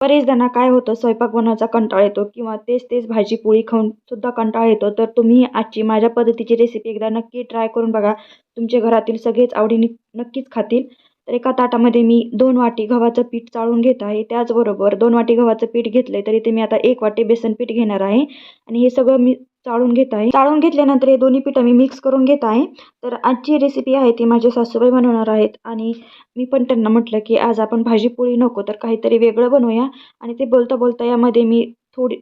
बरेच काय होतं स्वयंपाक बनवायचा कंटाळा येतो किंवा तेच तेच भाजी पोळी खाऊन सुद्धा कंटाळा येतो. तर तुम्ही आजची माझ्या पद्धतीची रेसिपी एकदा नक्की ट्राय करून बघा. तुमच्या घरातील सगळेच आवडीने नक्कीच खातील. तर एका ताटामध्ये मी दोन वाटी गव्हाचं पीठ चाळून घेत आहे. त्याचबरोबर दोन वाटी गव्हाचं पीठ घेतलं आहे तरी ते मी आता एक वाटी बेसन पीठ घेणार आहे. आणि हे सगळं मी चाळून घेत आहे. चाळून घेतल्यानंतर हे दोन्ही पिठं मी मिक्स करून घेत आहे. तर आजची रेसिपी आहे ती माझे सासूबाई बनवणार आहेत. आणि मी पण त्यांना म्हटलं की आज आपण भाजीपोळी नको तर काहीतरी वेगळं बनवूया. आणि ते बोलता बोलता यामध्ये मी थोडी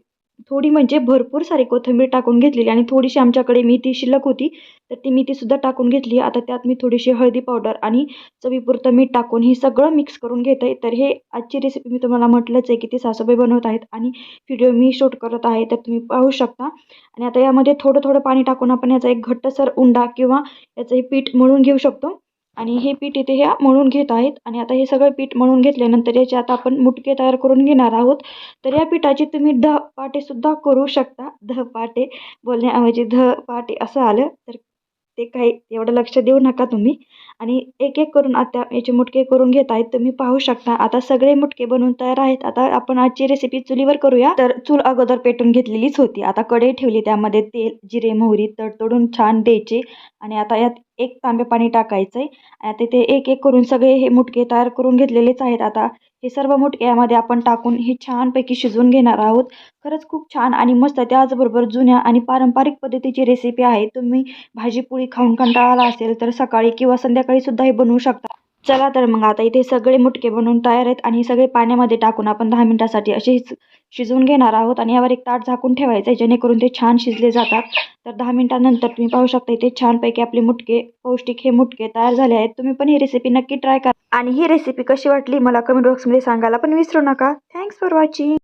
थोडी म्हणजे भरपूर सारी कोथिंबीर टाकून घेतलेली आणि थोडीशी आमच्याकडे मेथी शिल्लक होती तर ती मेथीसुद्धा टाकून घेतली. आता त्यात मी थोडीशी हळदी पावडर आणि चवीपुरतं मीठ टाकून हे सगळं मिक्स करून घेत आहे तर हे आजची रेसिपी मी तुम्हाला म्हटलंच आहे की ती सासूबाई बनवत आहेत आणि व्हिडिओ मी शूट करत आहे तर तुम्ही पाहू शकता. आणि आता यामध्ये थोडं थोडं पाणी टाकून आपण याचा एक घट्टसर उंडा किंवा याचं हे पीठ मळून घेऊ शकतो. आणि हे पीठ इथे ह्या मळून घेत आहेत. आणि आता हे सगळं पीठ मळून घेतल्यानंतर याचे आता आपण मुटके तयार करून घेणार आहोत. तर या पिठाची तुम्ही दह पाटेसुद्धा करू शकता. ध पाटे बोलण्याऐवजी ध पाटे असं आलं तर ते काही एवढं लक्ष देऊ नका तुम्ही. आणि एक एक करून आता याचे मुटके करून घेत आहेत तुम्ही पाहू शकता. आता सगळे मुटके बनवून तयार आहेत. आता आपण आजची रेसिपी चुलीवर करूया. तर चूल अगोदर पेटून घेतलेलीच होती. आता कढई ठेवली. त्यामध्ये तेल जिरे मोहरी तडतडून छान द्यायचे. आणि आता यात एक तांबे पाणी टाकायचं आहे आणि आता ते एक एक करून सगळे हे मुटके तयार करून घेतलेलेच आहेत. आता हे सर्व मुटक्यामध्ये आपण टाकून हे छानपैकी शिजवून घेणार आहोत. खरंच खूप छान आणि मस्त त्याचबरोबर जुन्या आणि पारंपरिक पद्धतीची रेसिपी आहे. तुम्ही भाजीपोळी खाऊन कंटाळाला असेल तर सकाळी किंवा संध्याकाळी सुद्धा हे बनवू शकता. चला तर मग आता इथे सगळे मुटके बनवून तयार आहेत आणि सगळे पाण्यामध्ये टाकून आपण दहा मिनटासाठी असे शिजवून घेणार आहोत आणि यावर एक ताट झाकून ठेवायचं आहे. जेणेकरून ते छान शिजले जातात. तर दहा मिनटानंतर तुम्ही पाहू शकता इथे छानपैकी आपले मुटके पौष्टिक हे मुटके तयार झाले आहेत. तुम्ही पण ही रेसिपी नक्की ट्राय करा. आणि ही रेसिपी कशी वाटली मला कमेंट बॉक्समध्ये सांगायला पण विसरू नका. Thanks for watching